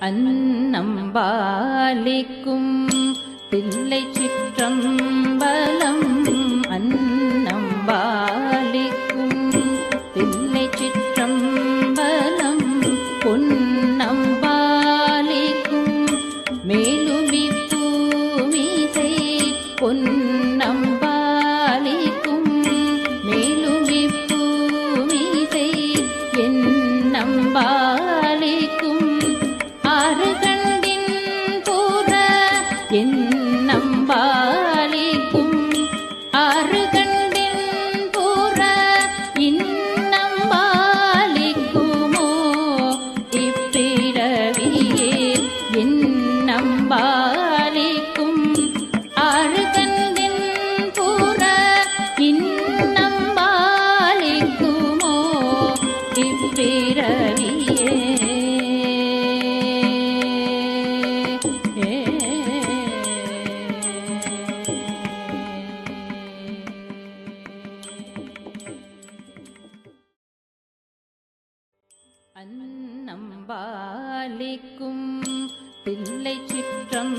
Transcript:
அன்னம்பாலிக்கும் பிள்ளை சிற்றம்பலம். அன்னம்பாலிக்கும் பிள்ளை சிற்றம்பலம். பொன்னம்பாலிக்கும் மேலுமி பூமிசை பொன்னம்பாலிக்கும் மேலுமி பூமிசை என் நம்பாலிக்கும் ஆறு கண்டின் பூர என் நம்பாலிக்கும் ஆறு கண்டின் பூர இன்னம்பாலிக்குமோ இப்பிறவியே என் நம்பாலிக்கும் ஆறு கண்டின் பூர இன்னம்பாலிக்குமோ இப்பிறவியே அன்னம்பாலிக்கும் தில்லை சிற்றம்